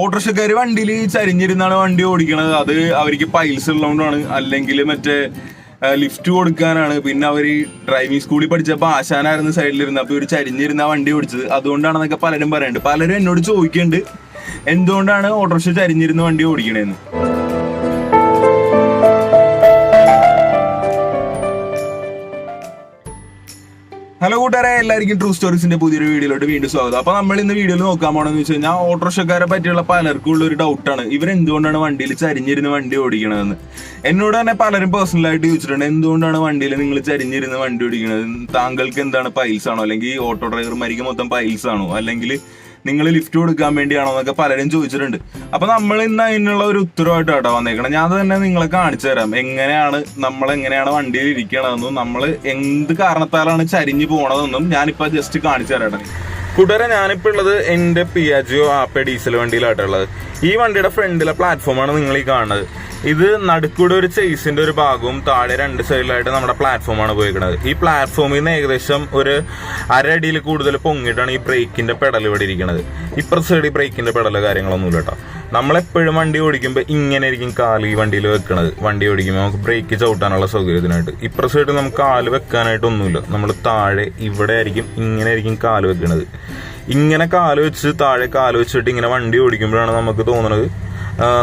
ഓട്ടോറിക്ഷക്കാർ വണ്ടിയിൽ ചരിഞ്ഞിരുന്നാണ് വണ്ടി ഓടിക്കണത്. അത് അവർക്ക് പൈൽസ് ഉള്ളതുകൊണ്ടാണ്. അല്ലെങ്കിൽ മറ്റേ ലിഫ്റ്റ് കൊടുക്കാനാണ്. പിന്നെ അവർ ഡ്രൈവിംഗ് സ്കൂളിൽ പഠിച്ചപ്പോൾ ആശാനായിരുന്നു സൈഡിലിരുന്ന്. അപ്പോൾ ഇവർ ചരിഞ്ഞിരുന്ന വണ്ടി ഓടിച്ചത്. അതുകൊണ്ടാണെന്നൊക്കെ പലരും പറയുന്നുണ്ട് പലരും എന്നോട് ചോദിക്കുന്നുണ്ട് എന്തുകൊണ്ടാണ് ഓട്ടോറിക്ഷ ചരിഞ്ഞിരുന്ന വണ്ടി ഓടിക്കണേന്ന്? ഹലോ കൂട്ടുകാരെ. എല്ലാവർക്കും ട്രൂ സ്റ്റോറീസിന്റെ പുതിയൊരു വീഡിയോയിലോട്ട് വീണ്ടും സ്വാഗതം. അപ്പൊ നമ്മൾ ഇന്ന് വീഡിയോയിൽ നോക്കാൻ പോണെന്ന് വെച്ച് കഴിഞ്ഞാൽ ഓട്ടോറിക്ഷക്കാരെ പറ്റിയുള്ള പലർക്കും ഉള്ള ഒരു ഡൗട്ടാണ് ഇവർ എന്തുകൊണ്ടാണ് വണ്ടിയിൽ ചരിഞ്ഞിരുന്ന് വണ്ടി ഓടിക്കണതെന്ന്? എന്നോട് തന്നെ പലരും പേഴ്സണലായിട്ട് ചോദിച്ചിട്ടുണ്ട്. എന്തുകൊണ്ടാണ് വണ്ടിയിൽ നിങ്ങൾ ചരിഞ്ഞിരുന്ന് വണ്ടി ഓടിക്കണത്? താങ്കൾക്ക് എന്താണ് പൈൽസ് ആണോ? അല്ലെങ്കിൽ ഓട്ടോ ഡ്രൈവർമാർക്ക് മൊത്തം പൈൽസ് ആണോ? അല്ലെങ്കിൽ നിങ്ങൾ ലിഫ്റ്റ് കൊടുക്കാൻ വേണ്ടിയാണോ എന്നൊക്കെ പലരും ചോദിച്ചിട്ടുണ്ട്. അപ്പൊ നമ്മൾ ഇന്ന് അതിനുള്ള ഒരു ഉത്തരവായിട്ട് കേട്ടോ വന്നേക്കണം. ഞാൻ തന്നെ നിങ്ങളെ കാണിച്ചു തരാം. എങ്ങനെയാണ് നമ്മൾ എങ്ങനെയാണ് വണ്ടിയിൽ ഇരിക്കണതെന്നും നമ്മൾ എന്ത് കാരണത്താലാണ് ചരിഞ്ഞു പോണതെന്നും ഞാനിപ്പോ ജസ്റ്റ് കാണിച്ചു തരാം കൂട്ടുകാരെ ഞാനിപ്പോ ഉള്ളത് എന്റെ പിയാജിയോ ആപ്പ ഡീസൽ വണ്ടിയിലാട്ടുള്ളത് ഈ വണ്ടിയുടെ ഫ്രണ്ടിലെ പ്ലാറ്റ്ഫോമാണ് നിങ്ങൾ ഈ കാണുന്നത്. ഇത് നടുക്കൂടെ ഒരു ചേസിന്റെ ഒരു ഭാഗവും താഴെ രണ്ട് സൈഡിലായിട്ട് നമ്മുടെ പ്ലാറ്റ്ഫോമാണ് ഉപയോഗിക്കുന്നത് ഈ പ്ലാറ്റ്ഫോമിൽ നിന്ന് ഏകദേശം ഒരു അരടിയിൽ കൂടുതൽ പൊങ്ങിയിട്ടാണ് ഈ ബ്രേക്കിന്റെ പെടൽ ഇവിടെ ഇരിക്കുന്നത് ഇപ്പുറത്തെ സൈഡിൽ ബ്രേക്കിന്റെ പെടൽ കാര്യങ്ങളൊന്നുമില്ല കേട്ടോ. നമ്മളെപ്പോഴും വണ്ടി ഓടിക്കുമ്പോൾ ഇങ്ങനെ ആയിരിക്കും കാൽ ഈ വണ്ടിയിൽ വെക്കണത്. വണ്ടി ഓടിക്കുമ്പോൾ നമുക്ക് ബ്രേക്ക് ചവിട്ടാനുള്ള സൗകര്യത്തിനായിട്ട് ഇപ്പുറത്തെ സൈഡിൽ നമുക്ക് കാൽ വെക്കാനായിട്ടൊന്നുമില്ല. നമ്മൾ താഴെ ഇവിടെ ആയിരിക്കും ഇങ്ങനെ ആയിരിക്കും കാൽ വെക്കുന്നത് ഇങ്ങനെ കാൽ വെച്ച് താഴെ കാൽ വെച്ചിട്ട് ഇങ്ങനെ വണ്ടി ഓടിക്കുമ്പോഴാണ് നമുക്ക് തോന്നുന്നത്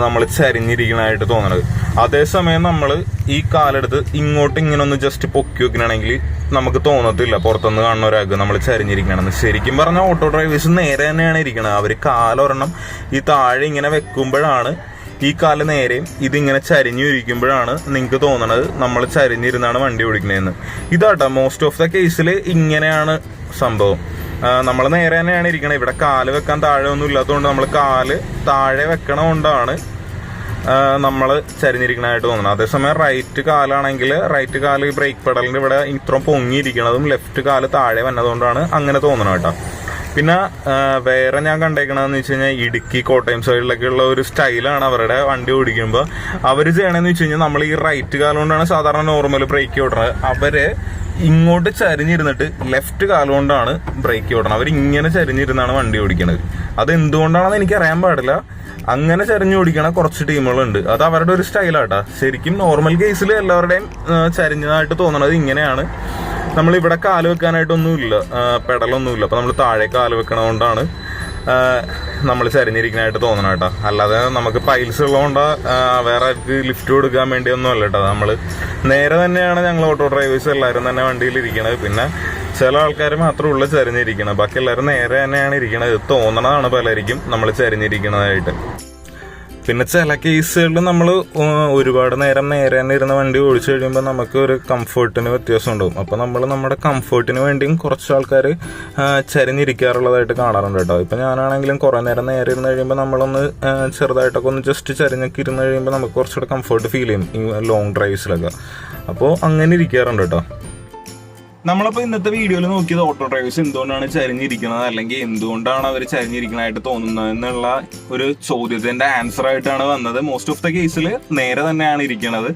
നമ്മൾ ചരിഞ്ഞിരിക്കണായിട്ട് തോന്നണത്. അതേസമയം നമ്മൾ ഈ കാലെടുത്ത് ഇങ്ങോട്ട് ഇങ്ങനെ ഒന്ന് ജസ്റ്റ് പൊക്കി വെക്കണമെങ്കിൽ നമുക്ക് തോന്നത്തില്ല. പുറത്തുനിന്ന് കാണുന്ന ഒരാൾക്ക് നമ്മൾ ചരിഞ്ഞിരിക്കണമെന്ന് ശരിക്കും പറഞ്ഞാൽ ഓട്ടോ ഡ്രൈവേഴ്സ് നേരെ തന്നെയാണ് ഇരിക്കുന്നത് അവർ കാലൊരെണ്ണം ഈ താഴെ ഇങ്ങനെ വെക്കുമ്പോഴാണ് ഈ കാൽ നേരെയും ഇതിങ്ങനെ ചരിഞ്ഞു ഇരിക്കുമ്പോഴാണ് നിങ്ങൾക്ക് തോന്നണത് നമ്മൾ ചരിഞ്ഞിരുന്നാണ് വണ്ടി ഓടിക്കുന്നതെന്ന് ഇതാട്ടോ. മോസ്റ്റ് ഓഫ് ദ കേസിൽ ഇങ്ങനെയാണ് സംഭവം. നമ്മൾ നേരെ തന്നെയാണ് ഇരിക്കുന്നത് ഇവിടെ കാൽ വെക്കാൻ താഴെ ഒന്നും ഇല്ലാത്തതുകൊണ്ട് നമ്മൾ കാൽ താഴെ വെക്കണ കൊണ്ടാണ് നമ്മൾ ചരിഞ്ഞിരിക്കണതായിട്ട് തോന്നുന്നത്. അതേസമയം റൈറ്റ് കാലാണെങ്കിൽ റൈറ്റ് കാൽ ബ്രേക്ക് പെഡലിന്റെ ഇവിടെ ഇത്രയും പൊങ്ങിയിരിക്കണതും ലെഫ്റ്റ് കാൽ താഴെ വന്നതുകൊണ്ടാണ് അങ്ങനെ തോന്നണം കേട്ടോ. പിന്നെ വേറെ ഞാൻ കണ്ടേക്കണതെന്ന് വെച്ച് കഴിഞ്ഞാൽ ഇടുക്കി കോട്ടയം സൈഡിലൊക്കെ ഉള്ള ഒരു സ്റ്റൈലാണ് അവരുടെ വണ്ടി ഓടിക്കുമ്പോൾ അവർ ചെയ്യണമെന്ന് വെച്ച് കഴിഞ്ഞാൽ നമ്മൾ ഈ റൈറ്റ് കാലം കൊണ്ടാണ് സാധാരണ നോർമൽ ബ്രേക്ക് ഓടുന്നത് അവർ ഇങ്ങോട്ട് ചരിഞ്ഞിരുന്നിട്ട് ലെഫ്റ്റ് കാലം കൊണ്ടാണ് ബ്രേക്ക് ഓടണം അവർ ഇങ്ങനെ ചരിഞ്ഞിരുന്നാണ് വണ്ടി ഓടിക്കുന്നത് അത് എന്തുകൊണ്ടാണെന്ന് എനിക്ക് അറിയാൻ പാടില്ല. അങ്ങനെ ചരിഞ്ഞു ഓടിക്കണ കുറച്ച് ടീമുകളുണ്ട്. അത് അവരുടെ ഒരു സ്റ്റൈലാട്ടാ ശരിക്കും നോർമൽ കേസിൽ എല്ലാവരുടെയും ചരിഞ്ഞതായിട്ട് തോന്നണത് ഇങ്ങനെയാണ്. നമ്മൾ ഇവിടെ കാൽ വെക്കാനായിട്ടൊന്നുമില്ല പെടലൊന്നുമില്ല. അപ്പൊ നമ്മൾ താഴെ കാൽ വെക്കണതുകൊണ്ടാണ് നമ്മൾ ചരിഞ്ഞിരിക്കണായിട്ട് തോന്നണം കേട്ടോ. അല്ലാതെ നമുക്ക് പൈൽസ് ഉള്ളതുകൊണ്ട് വേറെ ആർക്ക് ലിഫ്റ്റ് കൊടുക്കാൻ വേണ്ടി ഒന്നും അല്ല കേട്ടോ. നമ്മൾ നേരെ തന്നെയാണ് ഞങ്ങൾ ഓട്ടോ ഡ്രൈവേഴ്സ് എല്ലാവരും തന്നെ വണ്ടിയിൽ ഇരിക്കണത് പിന്നെ ചില ആൾക്കാർ മാത്രമേ ഉള്ളൂ ചരിഞ്ഞിരിക്കണം ബാക്കി എല്ലാവരും നേരെ തന്നെയാണ് ഇരിക്കണത്. തോന്നണതാണ് പലരിക്കും നമ്മൾ ചരിഞ്ഞിരിക്കണതായിട്ട്. പിന്നെ ചില കേസുകളിൽ നമ്മൾ ഒരുപാട് നേരം നേരെ തന്നെ ഇരുന്ന വണ്ടി ഓടിച്ചു കഴിയുമ്പോൾ നമുക്ക് ഒരു കംഫർട്ടിന് വ്യത്യാസം ഉണ്ടാവും. അപ്പോൾ നമ്മൾ നമ്മുടെ കംഫർട്ടിന് വേണ്ടിയും കുറച്ച് ആൾക്കാർ ചരിഞ്ഞിരിക്കാറുള്ളതായിട്ട് കാണാറുണ്ട് കേട്ടോ. ഇപ്പം ഞാനാണെങ്കിലും കുറേ നേരം നേരെ ഇരുന്ന് കഴിയുമ്പോൾ നമ്മളൊന്ന് ചെറുതായിട്ടൊക്കെ ഒന്ന് ജസ്റ്റ് ചരിഞ്ഞൊക്കെ ഇരുന്ന് കഴിയുമ്പോൾ നമുക്ക് കുറച്ചുകൂടെ കംഫർട്ട് ഫീൽ ചെയ്യും ഈ ലോങ് ഡ്രൈവ്സിലൊക്കെ അപ്പോൾ അങ്ങനെ ഇരിക്കാറുണ്ട് കേട്ടോ. നമ്മളപ്പോ ഇന്നത്തെ വീഡിയോയിൽ നോക്കിയത് ഓട്ടോ ഡ്രൈവേഴ്സ് എന്തുകൊണ്ടാണ് ചരിഞ്ഞിരിക്കുന്നത്? അല്ലെങ്കിൽ എന്തുകൊണ്ടാണ് അവർ ചരിഞ്ഞിരിക്കണതായിട്ട് തോന്നുന്നത് എന്നുള്ള ഒരു ചോദ്യത്തിന്റെ ആൻസർ ആയിട്ടാണ് വന്നത്. മോസ്റ്റ് ഓഫ് ദ കേസിൽ നേരെ തന്നെയാണ് ഇരിക്കുന്നത്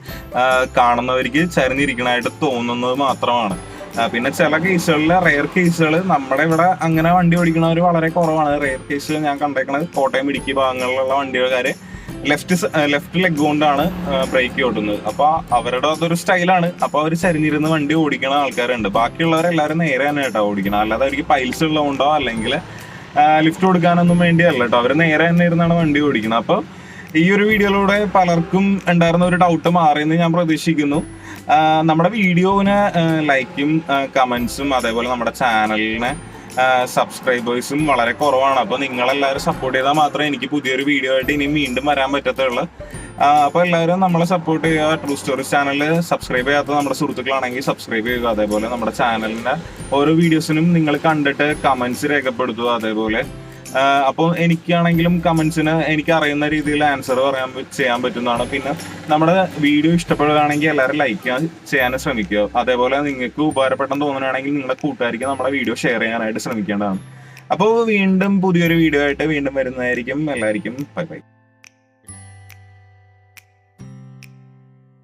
കാണുന്നവർക്ക് ചരിഞ്ഞിരിക്കണതായിട്ട് തോന്നുന്നത് മാത്രമാണ്. പിന്നെ ചില കേസുകളിൽ റെയർ കേസുകൾ നമ്മുടെ ഇവിടെ അങ്ങനെ വണ്ടി ഓടിക്കുന്നവർ വളരെ കുറവാണ്. റെയർ കേസ് ഞാൻ കണ്ടേക്കുന്നത് കോട്ടയം ഇടുക്കി ഭാഗങ്ങളിലുള്ള വണ്ടികാര് ലെഫ്റ്റ് ലെഫ്റ്റ് ലെഗ് കൊണ്ടാണ് ബ്രേക്ക് ഓട്ടുന്നത്. അപ്പൊ അവരുടെ അതൊരു സ്റ്റൈലാണ്. അപ്പൊ അവർ ചരിഞ്ഞിരുന്ന് വണ്ടി ഓടിക്കണ ആൾക്കാരുണ്ട്. ബാക്കിയുള്ളവരെല്ലാവരും നേരെ തന്നെ കേട്ടോ ഓടിക്കണം. അല്ലാതെ അവർക്ക് പൈൽസ് ഉള്ളതുകൊണ്ടോ അല്ലെങ്കിൽ ലിഫ്റ്റ് കൊടുക്കാനൊന്നും വേണ്ടിയല്ല കേട്ടോ. അവർ നേരെ തന്നെ ഇരുന്നാണ് വണ്ടി ഓടിക്കുന്നത് അപ്പൊ ഈ ഒരു വീഡിയോയിലൂടെ പലർക്കും ഉണ്ടായിരുന്ന ഒരു ഡൗട്ട് മാറിയെന്ന് ഞാൻ പ്രതീക്ഷിക്കുന്നു. നമ്മുടെ വീഡിയോവിന് ലൈക്കും കമന്റ്സും അതേപോലെ നമ്മുടെ ചാനലിനെ സബ്സ്ക്രൈബേഴ്സും വളരെ കുറവാണ്. അപ്പോൾ നിങ്ങളെല്ലാവരും സപ്പോർട്ട് ചെയ്താൽ മാത്രമേ എനിക്ക് പുതിയൊരു വീഡിയോ ആയിട്ട് ഇനി വീണ്ടും വരാൻ പറ്റത്തുള്ളൂ. അപ്പോൾ എല്ലാവരും നമ്മളെ സപ്പോർട്ട് ചെയ്യുക. ട്രൂ സ്റ്റോറീസ് ചാനൽ സബ്സ്ക്രൈബ് ചെയ്യാത്ത നമ്മുടെ സുഹൃത്തുക്കളാണെങ്കിൽ സബ്സ്ക്രൈബ് ചെയ്യുക. അതേപോലെ നമ്മുടെ ചാനലിന്റെ ഓരോ വീഡിയോസിനും നിങ്ങൾ കണ്ടിട്ട് കമന്റ്സ് രേഖപ്പെടുത്തുക. അതേപോലെ അപ്പോൾ എനിക്കാണെങ്കിലും കമന്റ്സിന് എനിക്ക് അറിയുന്ന രീതിയിൽ ആൻസർ പറയാൻ ചെയ്യാൻ പറ്റുന്നതാണ്. പിന്നെ നമ്മുടെ വീഡിയോ ഇഷ്ടപ്പെടുകയാണെങ്കിൽ എല്ലാവരും ലൈക്ക് ചെയ്യാൻ ശ്രമിക്കുക. അതേപോലെ നിങ്ങൾക്ക് ഉപകാരപ്പെട്ടെന്ന് തോന്നുകയാണെങ്കിൽ നിങ്ങളുടെ കൂട്ടുകാർക്ക് നമ്മുടെ വീഡിയോ ഷെയർ ചെയ്യാനായിട്ട് ശ്രമിക്കേണ്ടതാണ്. അപ്പോൾ വീണ്ടും പുതിയൊരു വീഡിയോ ആയിട്ട് വീണ്ടും വരുന്നതായിരിക്കും. എല്ലാവർക്കും ബൈ ബൈ